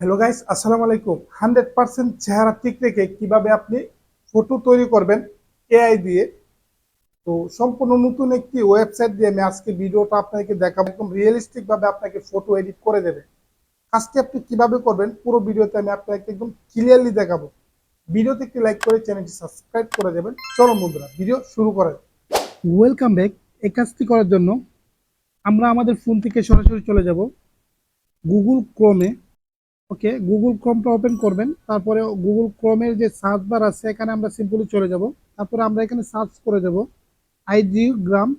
Hello guys আসসালামু আলাইকুম hundred percent চেহারা ঠিক রেখে কীভাবে আপনি ফটো তৈরি করবেন এআই দিয়ে। তো সম্পূর্ণ নতুন একটি ওয়েবসাইট দিয়ে আমি আজকে ভিডিওটা আপনাকে দেখাবো। একদম রিয়েলিস্টিক ভাবে আপনাকে ফটো এডিট করে দেবে। কাজটি আপনি কীভাবে করবেন পুরো ভিডিওতে আমি আপনাকে একদম ক্লিয়ারলি দেখাবো। ভিডিওতে একটি লাইক করে চ্যানেলটি সাবস্ক্রাইব করে দেবেন। চলো বন্ধুরা ভিডিও শুরু করেন ওয়েলকাম ব্যাক এই কাজটি করার জন্য আমরা আমাদের ফোন থেকে সরাসরি চলে যাব। গুগল ক্রোমে ওকে গুগল ক্রোমটা ওপেন করবেন, তারপরে গুগল ক্রোমের যে সার্চ বার আছে, এখানে আমরা সিম্পলি চলে যাব, তারপরে আমরা এখানে সার্চ করে যাব আইডিগ্রাম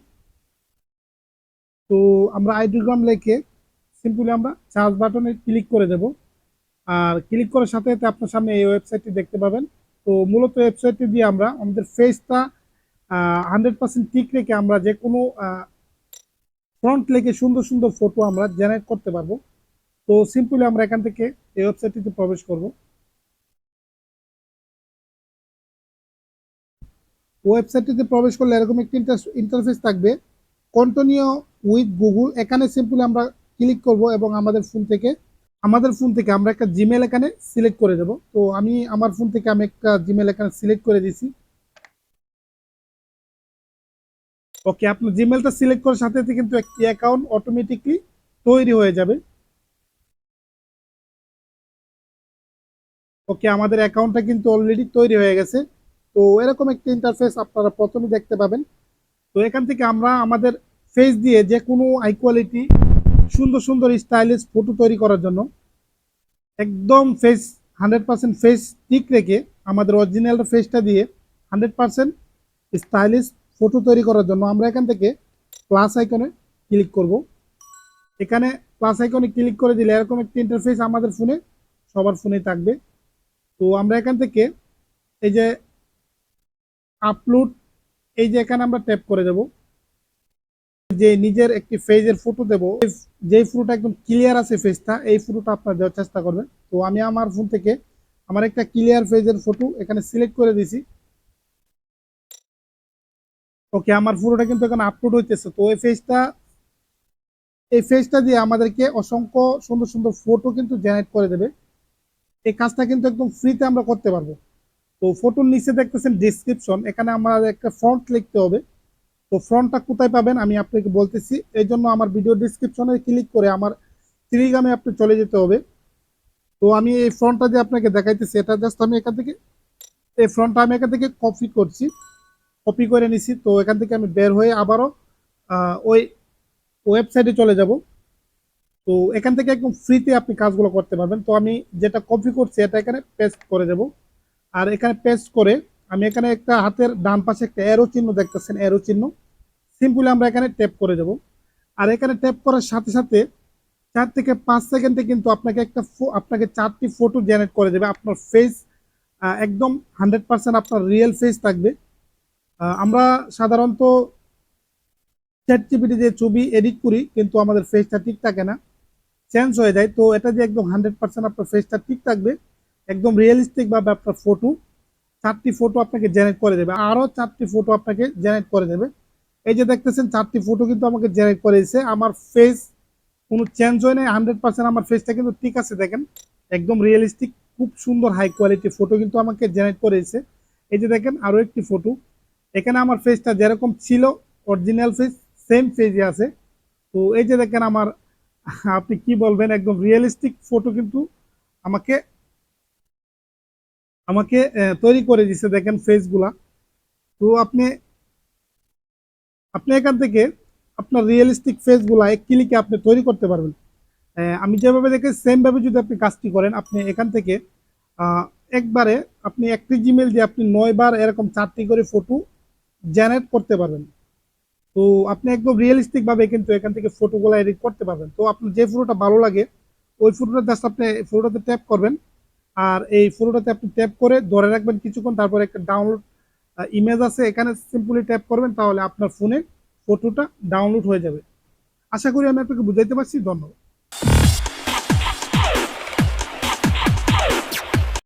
তো আমরা আইডিগ্রাম লিখে সিম্পলি আমরা সার্চ বাটনে ক্লিক করে দেব, আর ক্লিক করার সাথে সাথে আপনার সামনে এই ওয়েবসাইটটি দেখতে পাবেন, তো মূলত ওয়েবসাইটটি দিয়ে আমরা আমাদের ফেসটা হান্ড্রেড পার্সেন্ট ঠিক রেখে আমরা যে কোনো ফ্রন্ট লেগে সুন্দর সুন্দর ফটো আমরা জেনারেট করতে পারব তো সিম্পলি আমরা এখান থেকে এই ওয়েবসাইটটিতে প্রবেশ করব। ওয়েবসাইটটিতে প্রবেশ করলে এরকম একটি ইন্টারফেস থাকবে। কন্টিনিউ উইথ গুগল এখানে সিম্পলি আমরা ক্লিক করব এবং আমাদের ফোন থেকে, আমাদের ফোন থেকে আমরা একটা জিমেল এখানে সিলেক্ট করে দেব। তো আমি আমার ফোন থেকে আমি একটা জিমেল এখানে সিলেক্ট করে দিছি। ওকে আপনার জিমেলটা সিলেক্ট করার সাথে কিন্তু একটি অ্যাকাউন্ট অটোমেটিকলি তৈরি হয়ে যাবে। ওকে, আমাদের অ্যাকাউন্টটা কিন্তু অলরেডি তৈরি হয়ে গেছে। তো এরকম একটা ইন্টারফেস আপনারা প্রথমে দেখতে পাবেন। তো এখান থেকে আমরা আমাদের ফেস দিয়ে যে কোনো হাই কোয়ালিটি সুন্দর সুন্দর স্টাইলিশ ফটো তৈরি করার জন্য একদম ফেস হান্ড্রেড পার্সেন্ট ফেস ঠিক রেখে আমাদের অরিজিনাল ফেসটা দিয়ে হান্ড্রেড পার্সেন্ট স্টাইলিশ ফটো তৈরি করার জন্য আমরা এখান থেকে প্লাস আইকনে ক্লিক করব। এখানে প্লাস আইকনে ক্লিক করে দিলে এরকম একটি ইন্টারফেস আমাদের ফোনে সবার ফোনে থাকবে। তো আমরা এখান থেকে এই যে আপলোড এই যে এখানে আমরা ট্যাপ করে দেব। যে নিজের একটি ফেজের ফটো দেব। যেই ফটোটা একদম ক্লিয়ার আছে ফেজটা এই ফটোটা আপনার দেওয়ার চেষ্টা করবেন। তো আমি আমার ফোন থেকে আমার একটা ক্লিয়ার ফেজের ফটো এখানে সিলেক্ট করে দিছি ওকে আমার ফটোটা কিন্তু এখানে আপলোড হইতেছে। তো এই ফেজটা এই ফেজটা দিয়ে আমাদেরকে অসংখ্য সুন্দর সুন্দর ফটো কিন্তু জেনারেট করে দেবে। এই কাজটা কিন্তু একদম ফ্রিতে আমরা করতে পারব। তো ফটোর নিচে দেখতেছেন ডিসক্রিপশন এখানে আমার একটা ফ্রন্ট লিখতে হবে। তো ফ্রন্টটা কোথায় পাবেন আমি আপনাকে বলতেছি। এই জন্য আমার ভিডিও ডিসক্রিপশনে ক্লিক করে আমার টেলিগ্রামে আপনি চলে যেতে হবে। তো আমি এই ফ্রন্টটা দিয়ে আপনাকে দেখাইতেছি, এটা জাস্ট আমি এখান থেকে, এই ফ্রন্টটা আমি এখান থেকে কপি করছি। কপি করে নিছি, তো এখান থেকে আমি বের হয়ে আবারও ওই ওয়েবসাইটে চলে যাব। তো এখান থেকে একদম ফ্রিতে আপনি কাজগুলো করতে পারবেন। তো আমি যেটা কপি করছি, এটা এখানে পেস্ট করে দেব। আর এখানে পেস্ট করে আমি এখানে একটা হাতের ডান পাশে একটা এরো চিহ্ন দেখতেছেন এরো চিহ্ন। সিম্পলি আমরা এখানে ট্যাপ করে দেব। আর এখানে ট্যাপ করার সাথে সাথে চার থেকে পাঁচ সেকেন্ডে কিন্তু আপনাকে একটা আপনাকে চারটি ফটো জেনারেট করে দেবে। আপনার ফেস একদম হান্ড্রেড পার্সেন্ট আপনার রিয়েল ফেস থাকবে। আমরা সাধারণত চ্যাট জিপিটি দিয়ে ছবি এডিট করি, কিন্তু আমাদের ফেসটা ঠিক থাকে না। চেঞ্জ হয়ে যায়, তো এটা দিয়ে একদম হান্ড্রেড পার্সেন্ট আপনার ফেসটা ঠিক থাকবে। একদম রিয়েলিস্টিক ভাবে আপনার ফটো চারটি ফটো আপনাকে জেনারেট করে দেবে। আরও চারটি ফটো আপনাকে জেনারেট করে দেবে। এই যে দেখতেছেন, চারটি ফটো কিন্তু আমাকে জেনারেট করে দিয়েছে। আমার ফেস কোনো চেঞ্জ হয় নাই হান্ড্রেড পার্সেন্ট আমার ফেসটা কিন্তু ঠিক আছে, দেখেন। একদম রিয়েলিস্টিক খুব সুন্দর হাই কোয়ালিটি ফটো কিন্তু আমাকে জেনারেট করে দিয়েছে। এই যে দেখেন, আরও একটি ফটো এখানে আমার ফেসটা যেরকম ছিল অরিজিনাল ফেস সেম ফেজে আছে। তো এই যে দেখেন, আমার আপনি কি বলবেন? একদম রিয়েলিস্টিক ফটো কিন্তু আমাকে আমাকে তৈরি করে দিছে দেখেন ফেসগুলা তো আপনি আপনি এখান থেকে আপনার রিয়েলিস্টিক ফেসগুলা এক ক্লিকে আপনি তৈরি করতে পারবেন। আমি যেভাবে দেখে সেমভাবে যদি আপনি কাজটি করেন, আপনি এখান থেকে একবারে আপনি একটি জিমেল দিয়ে আপনি নয়বার এরকম চারটি করে ফটো জেনারেট করতে পারবেন। তো আপনি একদম রিয়েলিস্টিক ভাবে কিন্তু এখান থেকে ফটোগুলো এডিট করতে পারবেন। তো আপনার যে ফটোটা ভালো লাগে, ওই ফটোটা জাস্ট আপনি ফটোটাতে ট্যাপ করবেন। আর এই ফটোটাতে আপনি ট্যাপ করে ধরে রাখবেন কিছুক্ষণ, তারপরে একটা ডাউনলোড ইমেজ আছে, এখানে সিম্পলি ট্যাপ করবেন, তাহলে আপনার ফোনে ফটোটা ডাউনলোড হয়ে যাবে। আশা করি আমি আপনাকে বুঝাইতে পারছি, ধন্যবাদ।